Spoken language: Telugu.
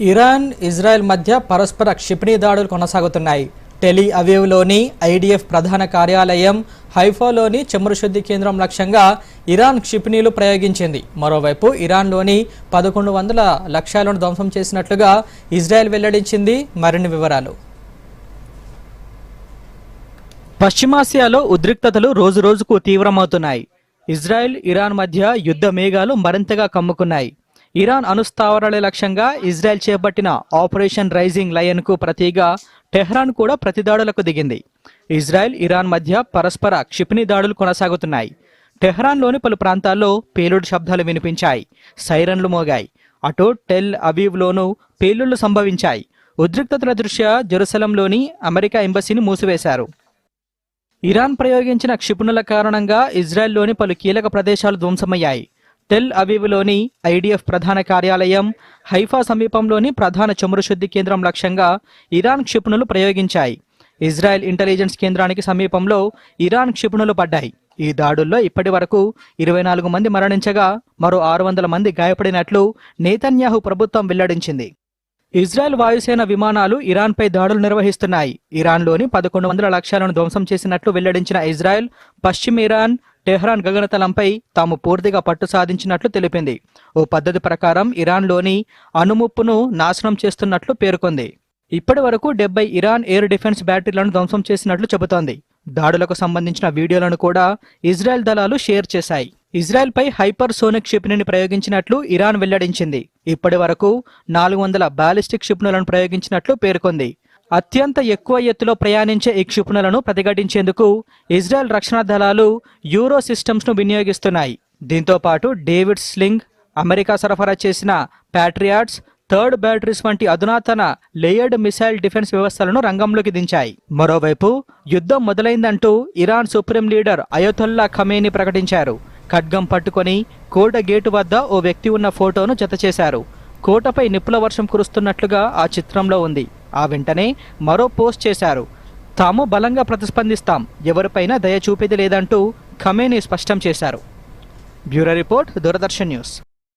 ఇరాన్ ఇజ్రాయెల్ మధ్య పరస్పర క్షిపణి దాడులు కొనసాగుతున్నాయి. టెలి అవీవ్లోని ఐడిఎఫ్ ప్రధాన కార్యాలయం హైఫాలోని చమురు శుద్ధి కేంద్రం లక్ష్యంగా ఇరాన్ క్షిపణీలు ప్రయోగించింది. మరోవైపు ఇరాన్లోని పదకొండు వందల లక్ష్యాలను ధ్వంసం చేసినట్లుగా ఇజ్రాయెల్ వెల్లడించింది. మరిన్ని వివరాలు. పశ్చిమాసియాలో ఉద్రిక్తతలు రోజురోజుకు తీవ్రమవుతున్నాయి. ఇజ్రాయెల్ ఇరాన్ మధ్య యుద్ధ మేఘాలు మరింతగా కమ్ముకున్నాయి. ఇరాన్ అనుస్థావరాల లక్ష్యంగా ఇజ్రాయెల్ చేపట్టిన ఆపరేషన్ రైజింగ్ లయన్కు ప్రతిగా టెహ్రాన్ కూడా ప్రతిదాడులకు దిగింది. ఇజ్రాయెల్ ఇరాన్ మధ్య పరస్పర క్షిపణి దాడులు కొనసాగుతున్నాయి. టెహ్రాన్లోని పలు ప్రాంతాల్లో పేలుడు శబ్దాలు వినిపించాయి. సైరన్లు మోగాయి. అటు టెల్ అవీవ్లోనూ పేలుళ్ళు సంభవించాయి. ఉద్రిక్తతల దృష్ట్యా జెరూసలంలోని అమెరికా ఎంబసీని మూసివేశారు. ఇరాన్ ప్రయోగించిన క్షిపణుల కారణంగా ఇజ్రాయెల్లోని పలు కీలక ప్రదేశాలు ధ్వంసమయ్యాయి. టెల్ అవీవ్లోని ఐడిఎఫ్ ప్రధాన కార్యాలయం హైఫా సమీపంలోని ప్రధాన చమురు శుద్ధి కేంద్రం లక్ష్యంగా ఇరాన్ క్షిపణులు ప్రయోగించాయి. ఇజ్రాయెల్ ఇంటెలిజెన్స్ కేంద్రానికి సమీపంలో ఇరాన్ క్షిపణులు పడ్డాయి. ఈ దాడుల్లో ఇప్పటి వరకు ఇరవై నాలుగు మంది మరణించగా మరో ఆరు వందల మంది గాయపడినట్లు నేతన్యాహు ప్రభుత్వం వెల్లడించింది. ఇజ్రాయెల్ వాయుసేన విమానాలు ఇరాన్పై దాడులు నిర్వహిస్తున్నాయి. ఇరాన్లోని పదకొండు వందల లక్ష్యాలను ధ్వంసం చేసినట్లు వెల్లడించిన ఇజ్రాయెల్ పశ్చిమ ఇరాన్ టెహ్రాన్ గగనతలంపై తాము పూర్తిగా పట్టు సాధించినట్లు తెలిపింది. ఓ పద్ధతి ప్రకారం ఇరాన్లోని అణుముప్పును నాశనం చేస్తున్నట్లు పేర్కొంది. ఇప్పటి వరకు డెబ్బై ఇరాన్ ఎయిర్ డిఫెన్స్ బ్యాటరీలను ధ్వంసం చేసినట్లు చెబుతోంది. దాడులకు సంబంధించిన వీడియోలను కూడా ఇజ్రాయెల్ దళాలు షేర్ చేశాయి. ఇజ్రాయెల్పై హైపర్ సోనిక్ క్షిపణిని ప్రయోగించినట్లు ఇరాన్ వెల్లడించింది. ఇప్పటి వరకు నాలుగు వందల బాలిస్టిక్ క్షిపణులను ప్రయోగించినట్లు పేర్కొంది. అత్యంత ఎక్కువ ఎత్తులో ప్రయాణించే ఈ క్షిపణులను ప్రతిఘటించేందుకు ఇజ్రాయెల్ రక్షణ దళాలు యూరో సిస్టమ్స్ను వినియోగిస్తున్నాయి. దీంతో పాటు డేవిడ్ స్లింగ్ అమెరికా సరఫరా చేసిన ప్యాట్రియాట్స్ థర్డ్ బ్యాటరీస్ వంటి అధునాతన లేయర్డ్ మిసైల్ డిఫెన్స్ వ్యవస్థలను రంగంలోకి దించాయి. మరోవైపు యుద్ధం మొదలైందంటూ Iran supreme leader Ayatollah Khamenei ప్రకటించారు. ఖడ్గం పట్టుకొని కోట గేటు వద్ద ఓ వ్యక్తి ఉన్న ఫోటోను జతచేశారు. కోటపై నిప్పుల వర్షం కురుస్తున్నట్లుగా ఆ చిత్రంలో ఉంది. ఆ వెంటనే మరో పోస్ట్ చేశారు. తాము బలంగా ప్రతిస్పందిస్తాం. ఎవరిపైనా దయ చూపేది లేదంటూ ఖమేని స్పష్టం చేశారు. Bureau report Doordarshan news.